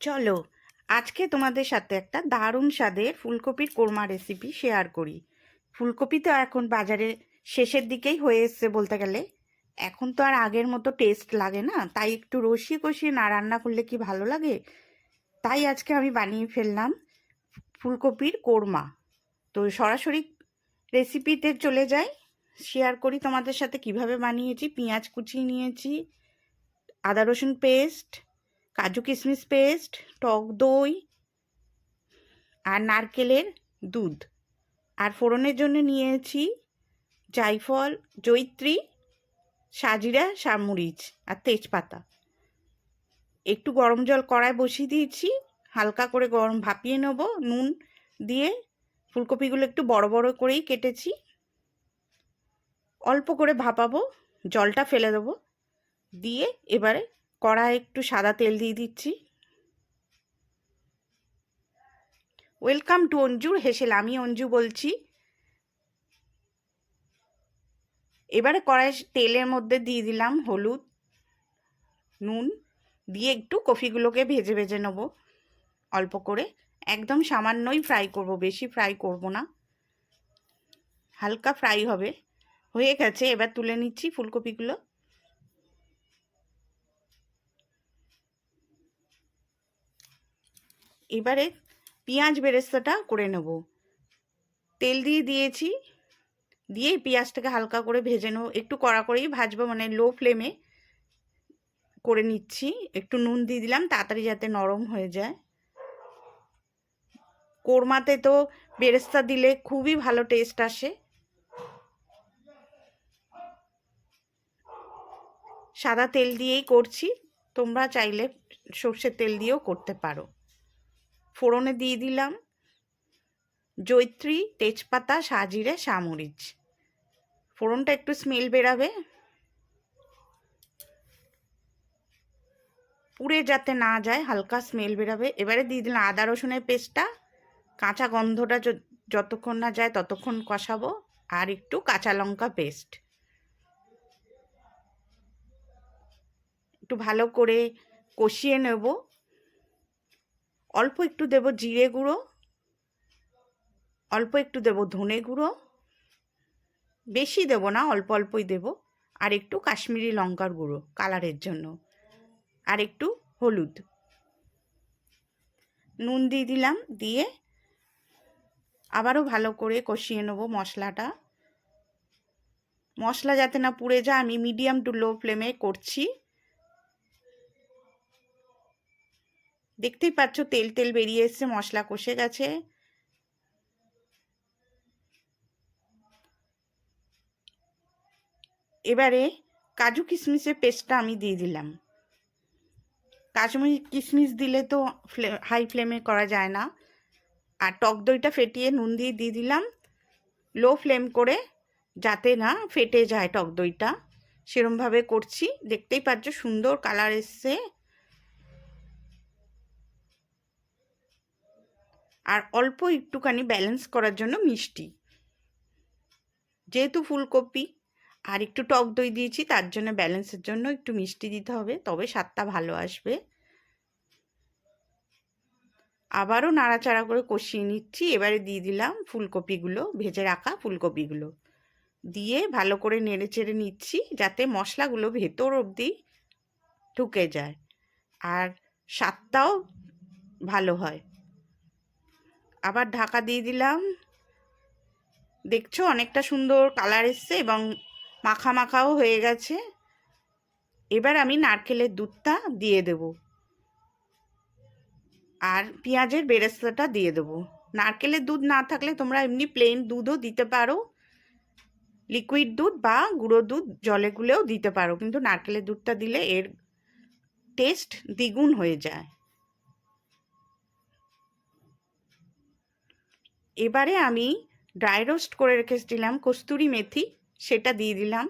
চলো, আজকে তোমাদের সাথে একটা দারুণ স্বাদের ফুলকপির কোরমা রেসিপি শেয়ার করি। ফুলকপি তো এখন বাজারে শেষের দিকেই হয়ে এসছে বলতে গেলে। এখন তো আর আগের মতো টেস্ট লাগে না, তাই একটু রসিয়ে কষিয়ে না রান্না করলে কি ভালো লাগে? তাই আজকে আমি বানিয়ে ফেললাম ফুলকপির কোরমা। তো সরাসরি রেসিপিতে চলে যাই। শেয়ার করি তোমাদের সাথে কীভাবে বানিয়েছি, পেঁয়াজ কুচি নিয়েছি, আদা রসুন পেস্ট কাজু কিশমিশ পেস্ট, টক দই আর নারকেলের দুধ। আর ফোড়নের জন্য নিয়েছি জায়ফল, জৈত্রী, সাজিরা সামরিচ আর তেজপাতা। একটু গরম জল কড়ায় বসিয়ে দিয়েছি, হালকা করে গরম ভাপিয়ে নেব, নুন দিয়ে ফুলকপিগুলো একটু বড় বড় করেই কেটেছি। অল্প করে ভাপাবো, জলটা ফেলে দেবো। দিয়ে এবারে কড়ায় একটু সাদা তেল দিয়ে দিচ্ছি। ওয়েলকাম টু অঞ্জুর হেসেল আমি অঞ্জু বলছি। এবারে কড়াই তেলের মধ্যে দিয়ে দিলাম হলুদ, নুন, দিয়ে একটু কফিগুলোকে ভেজে ভেজে নেব অল্প করে। একদম সামান্যই ফ্রাই করব, বেশি ফ্রাই করব না। হালকা ফ্রাই হবে। হয়ে গেছে, এবার তুলে নিচ্ছি ফুলকপিগুলো। এবারে পেঁয়াজ বেরেস্তাটা করে নেব। তেল দিয়ে দিয়েছি, দিয়ে পেঁয়াজটাকে হালকা করে ভেজে নেব। একটু কড়া করেই ভাজবো মানে লো ফ্লেমে করে নিচ্ছি। একটু নুন দিয়ে দিলাম, তাড়াতাড়ি যাতে নরম হয়ে যায়। কোরমাতে তো বেরেস্তা দিলে খুবই ভালো টেস্ট আসে। সাদা তেল দিয়েই করছি, তোমরা চাইলে সর্ষের তেল দিয়েও করতে পারো। ফোড়নে দিয়ে দিলাম। জৈত্রী তেজপাতা, সাজিরে সামরিচ ফোড়নটা একটু স্মেল বেরাবে। পুড়ে যাতে না যায়, হালকা স্মেল বেরাবে। এবারে দিয়ে দিলাম আদা রসুনের পেস্টটা। কাঁচা গন্ধটা যতক্ষণ না যায় ততক্ষণ কষাবো। আর একটু কাঁচা লঙ্কা পেস্ট। একটু ভালো করে কষিয়ে নেব। অল্প একটু দেব জিরে গুঁড়ো, অল্প একটু দেব ধনে গুঁড়ো, বেশি দেব না, অল্প অল্পই দেব, আর একটু কাশ্মীরি লঙ্কার গুঁড়ো কালারের জন্য, আর একটু হলুদ। নুন দিয়ে দিলাম, দিয়ে আবারও ভালো করে কষিয়ে নেব মশলাটা। মশলা যাতে না পুড়ে যায়, আমি মিডিয়াম টু লো ফ্লেমে করছি। দেখতেই পাচ্ছ তেল তেল বেরিয়ে এসছে, মশলা কষে গেছে। এবারে কাজু কিশমিশের পেস্টটা আমি দিয়ে দিলাম। কাজু কিশমিশ দিলে তো হাই ফ্লেমে করা যায় না। আর টক দইটা ফেটিয়ে নুন দিয়ে দিয়ে দিলাম। লো ফ্লেম করে যাতে না ফেটে যায় টক দইটা। সেরমভাবে করছি। দেখতেই পাচ্ছ সুন্দর কালার এসছে। আর অল্প একটুখানি ব্যালেন্স করার জন্য মিষ্টি। যেহেতু ফুলকপি, আর একটু টক দই দিয়েছি, তার জন্য ব্যালেন্সের জন্য একটু মিষ্টি দিতে হবে, তবে স্বাদটা ভালো আসবে। আবারও নাড়াচাড়া করে কষিয়ে নিচ্ছি, এবারে দিয়ে দিলাম ফুলকপিগুলো, ভেজে রাখা ফুলকপিগুলো। দিয়ে ভালো করে নেড়ে চেড়ে নিচ্ছি, যাতে মশলাগুলো ভেতর অবধি ঢুকে যায়, আর স্বাদটাও ভালো হয়। আবার ঢাকা দিয়ে দিলাম। দেখছ অনেকটা সুন্দর কালার এসছে এবং মাখা মাখাও হয়ে গেছে। এবার আমি নারকেলের দুধটা দিয়ে দেব। আর পেঁয়াজের বেরেস্তাটা দিয়ে দেবো। নারকেলের দুধ না থাকলে তোমরা এমনি প্লেন দুধও দিতে পারো। লিকুইড দুধ বা গুঁড়ো দুধ জলে গুলেও দিতে পারো। কিন্তু নারকেলের দুধটা দিলে এর টেস্ট দ্বিগুণ হয়ে যায়। এবারে আমি ড্রাই রোস্ট করে রেখেছিলাম, কস্তুরি মেথি, সেটা দিয়ে দিলাম।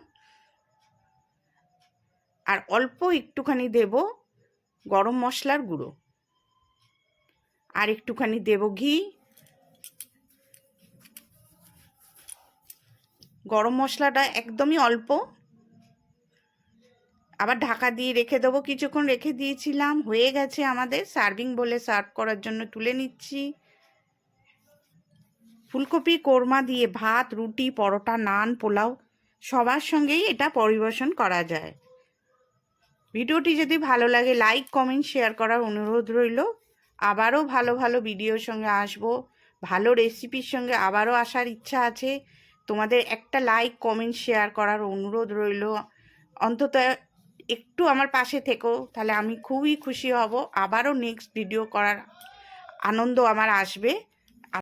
আর অল্প একটুখানি দেব গরম মশলার গুঁড়ো। আর একটুখানি দেব ঘি। গরম মশলাটা একদমই অল্প। আবার ঢাকা দিয়ে রেখে দেবো, কিছুক্ষণ রেখে দিয়েছিলাম। হয়ে গেছে আমাদের সার্ভিং বলে সার্ভ করার জন্য তুলে নিচ্ছি। ফুলকপি, কোরমা দিয়ে ভাত, রুটি, পরোটা, নান, পোলাও, সবার সঙ্গেই এটা পরিবেশন করা যায়। ভিডিওটি যদি ভালো লাগে লাইক কমেন্ট শেয়ার করার অনুরোধ রইল। আবারও ভালো ভালো ভিডিওর সঙ্গে আসব। ভালো রেসিপির সঙ্গে আবারও আসার ইচ্ছা আছে। তোমাদের একটা লাইক কমেন্ট শেয়ার করার অনুরোধ রইল। অন্তত একটু আমার পাশে থেকো, তাহলে আমি খুবই খুশি হব। আবারও নেক্সট ভিডিও করার আনন্দ আমার আসবে।